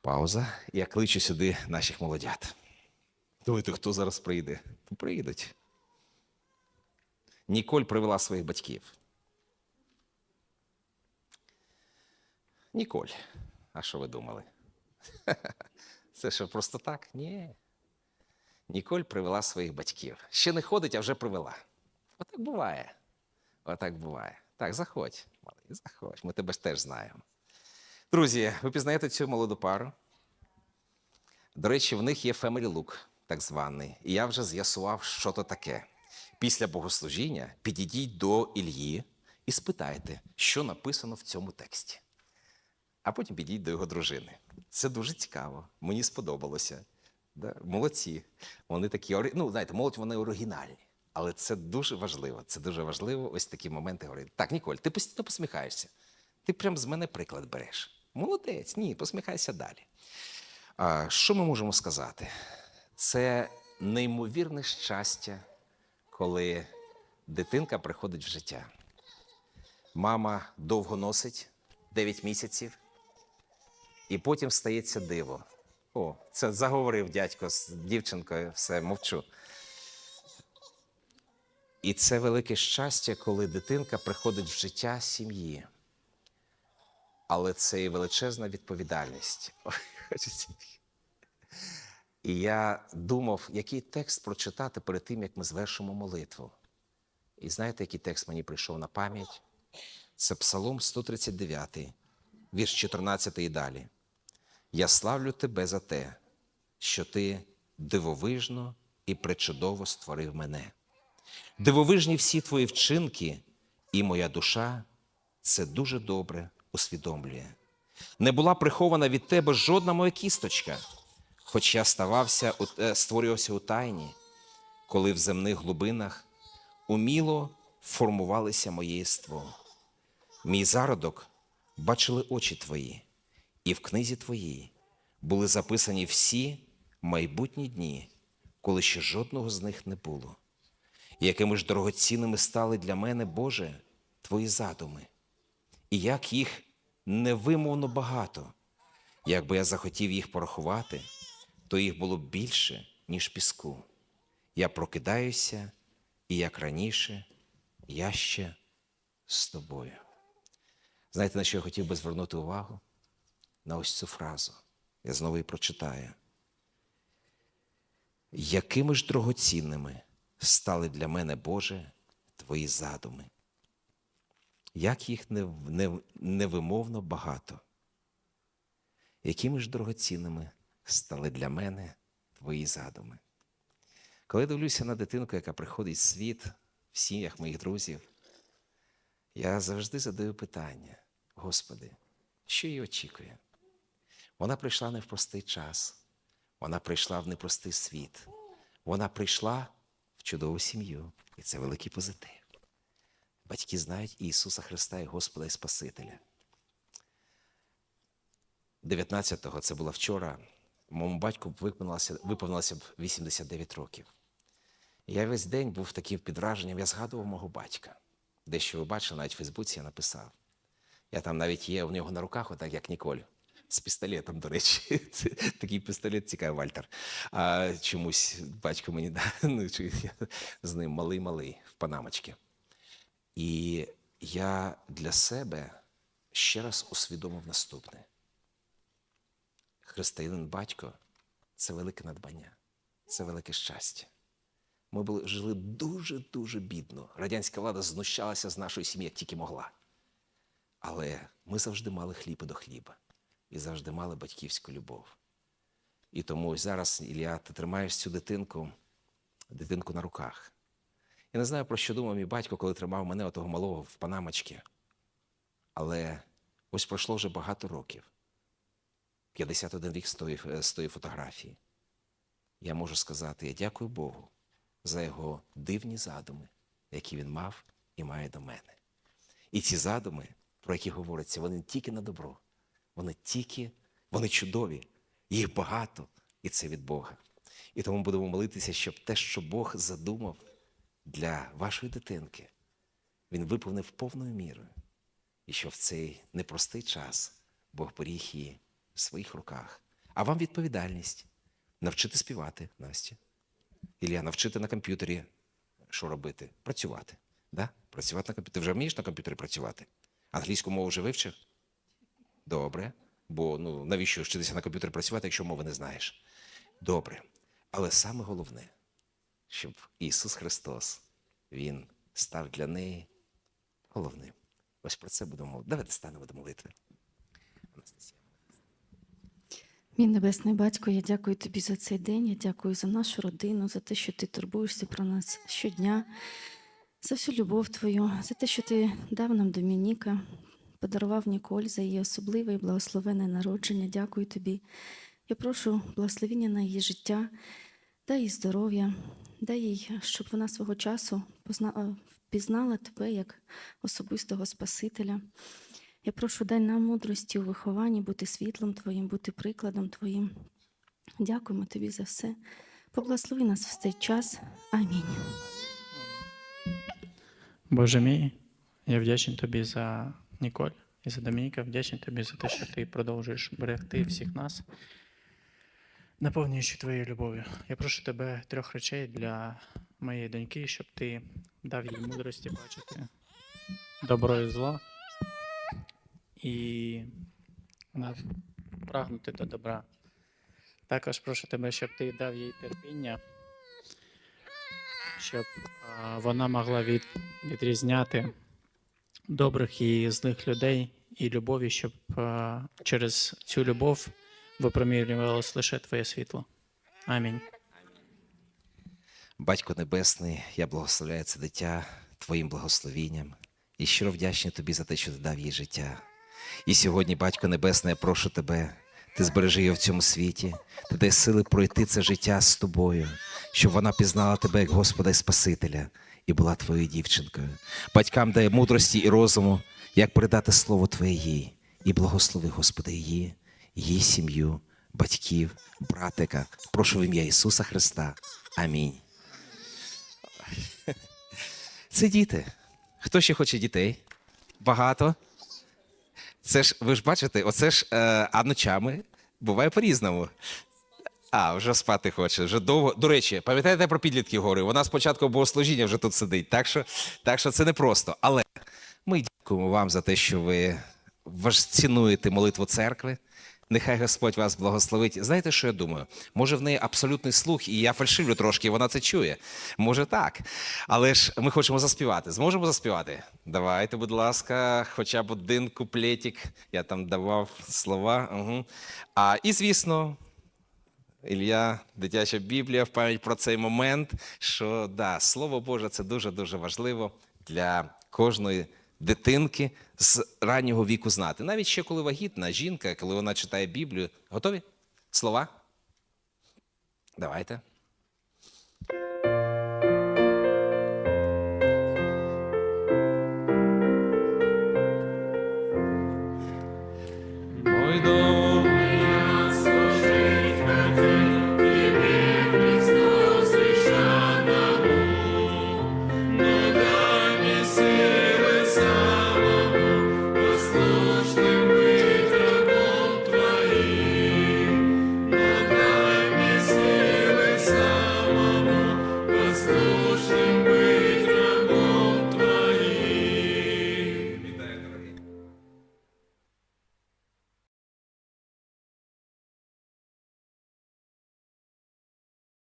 Пауза. Я кличу сюди наших молодят. Думаєте, хто зараз прийде? Ну, Прийдуть. Ніколь привела своїх батьків. Ніколь. А що ви думали? Це що, просто так? Ні. Ніколь привела своїх батьків. Ще не ходить, а вже привела. Отак буває. Отак буває. Так, заходь, малий, заходь. Ми тебе теж знаємо. Друзі, ви пізнаєте цю молоду пару? До речі, в них є family look, так званий. І я вже з'ясував, що то таке. Після богослужіння підійдіть до Ільї і спитайте, що написано в цьому тексті. А потім підійдіть до його дружини. Це дуже цікаво. Мені сподобалося. Да? Молодці. Вони такі, ну, знаєте, молодь вони оригінальні. Але це дуже важливо. Це дуже важливо. Ось такі моменти говорити. Так, Ніколь, ти постійно посміхаєшся. Ти прям з мене приклад береш. Молодець, ні, посміхайся далі. А, що ми можемо сказати? Це неймовірне щастя, коли дитинка приходить в життя. Мама довго носить 9 місяців, і потім стається диво. О, це заговорив дядько з дівчинкою, все, мовчу. І це велике щастя, коли дитинка приходить в життя сім'ї. Але це і величезна відповідальність. І я думав, який текст прочитати перед тим, як ми звершимо молитву. І знаєте, який текст мені прийшов на пам'ять? Це Псалом 139, вірш 14 і далі. Я славлю тебе за те, що ти дивовижно і пречудово створив мене. Дивовижні всі твої вчинки, і моя душа це дуже добре усвідомлює. Не була прихована від тебе жодна моя кісточка, хоч я ставався, е, створювався у тайні, коли в земних глибинах уміло формувалися моє єство. Мій зародок бачили очі твої, і в книзі твоїй були записані всі майбутні дні, коли ще жодного з них не було. Якими ж дорогоцінними стали для мене, Боже, твої задуми, і як їх невимовно багато. Якби я захотів їх порахувати, то їх було б більше, ніж піску. Я прокидаюся, і як раніше, я ще з тобою. Знаєте, на що я хотів би звернути увагу? На ось цю фразу. Я знову її прочитаю. Якими ж дорогоцінними стали для мене, Боже, твої задуми? Як їх нев- нев- невимовно багато? Якими ж дорогоцінними стали для мене твої задуми? Коли дивлюся на дитинку, яка приходить в світ в сім'ях моїх друзів, я завжди задаю питання: Господи, що її очікує? Вона прийшла не в простий час, вона прийшла в непростий світ, вона прийшла в чудову сім'ю, і це великий позитив. Батьки знають Ісуса Христа як Господа і Спасителя. 19-го, це було вчора, моєму батьку виповнилося, виповнилося б 89 років. Я весь день був таким під враженням, я згадував мого батька. Дещо ви бачили, навіть в Фейсбуці я написав. Я там навіть є у нього на руках, отак як Ніколь. З пістолетом, до речі. Це такий пістолет цікавий Вальтер. А чомусь батько мені да, ну, я з ним малий-малий в панамочці. І я для себе ще раз усвідомив наступне: християнин батько це велике надбання, це велике щастя. Ми були, жили дуже-дуже бідно. Радянська влада знущалася з нашої сім'ї, як тільки могла. Але ми завжди мали хліб до хліба і завжди мали батьківську любов. І тому зараз, Ілля, ти тримаєш цю дитинку, дитинку на руках. Я не знаю, про що думав мій батько, коли тримав мене отого малого в панамочці. Але ось пройшло вже багато років. 51 рік тої, з тої фотографії. Я можу сказати, я дякую Богу за його дивні задуми, які він мав і має до мене. І ці задуми, про які говориться, вони тільки на добро, вони тільки, вони чудові, їх багато, і це від Бога. І тому будемо молитися, щоб те, що Бог задумав для вашої дитинки, він виповнив повною мірою. І що в цей непростий час Бог поріг її в своїх руках А вам відповідальність навчити співати, Настя. Ілля, навчити на комп'ютері, що робити? Працювати. Да? Працювати на комп'ютері. Ти вже вмієш на комп'ютері працювати? Англійську мову вже вивчив? Добре. Бо ну, навіщо вчитися на комп'ютері працювати, якщо мови не знаєш? Добре. Але саме головне, щоб Ісус Христос, Він став для неї головним. Ось про це будемо молити. Давайте станемо до молитви. Мій небесний батько, я дякую тобі за цей день. Я дякую за нашу родину, за те, що ти турбуєшся про нас щодня, за всю любов твою, за те, що ти дав нам Домініка, подарував Ніколь за її особливе і благословенне народження. Дякую тобі. Я прошу благословіння на її життя, дай їй здоров'я, дай їй, щоб вона свого часу е, впізнала тебе як особистого Спасителя. Я прошу, дай нам мудрості у вихованні, бути світлом Твоїм, бути прикладом Твоїм. Дякуємо Тобі за все. Поблагослови нас в цей час. Амінь. Боже мій, я вдячний тобі за Ніколь і за Домініка. Вдячний тобі за те, що ти продовжуєш берегти всіх нас, наповнюючи твоєю любов'ю. Я прошу тебе трьох речей для моєї доньки, щоб ти дав їй мудрості бачити добро і зло, і прагнути до добра. Також прошу тебе, щоб ти дав їй терпіння, щоб а, вона могла від, відрізняти добрих і злих людей і любові, щоб а, через цю любов випромінювалось лише твоє світло. Амінь. Батько Небесний, я благословляю це дитя Твоїм благословінням і щиро вдячний тобі за те, що ти дав їй життя. І сьогодні, Батько Небесний, я прошу тебе, ти збережи її в цьому світі, ти дай сили пройти це життя з тобою, щоб вона пізнала тебе як Господа і Спасителя і була твоєю дівчинкою. Батькам дай мудрості і розуму, як передати слово Твоє їй, і благослови, Господи, її, її сім'ю, батьків, братика. Прошу в ім'я Ісуса Христа. Амінь. Це діти. Хто ще хоче дітей? Багато. Це ж, ви ж бачите, оце ж е, а ночами буває по-різному. А, вже спати хоче, вже довго. До речі, пам'ятаєте про підлітки гори? Вона спочатку богослужіння вже тут сидить. Так що, так що це непросто. Але ми дякуємо вам за те, що ви цінуєте молитву церкви. Нехай Господь вас благословить. Знаєте, що я думаю? Може, в неї абсолютний слух, і я фальшивлю трошки, вона це чує. Може, так. Але ж ми хочемо заспівати. Зможемо заспівати? Давайте, будь ласка, хоча б один куплетик. Я там давав слова. Угу. А, і, звісно, Ілля, дитяча Біблія в пам'ять про цей момент, що да, Слово Боже це дуже-дуже важливо для кожної дитинки з раннього віку знати. Навіть ще коли вагітна жінка, коли вона читає Біблію. Готові? Слова? Давайте.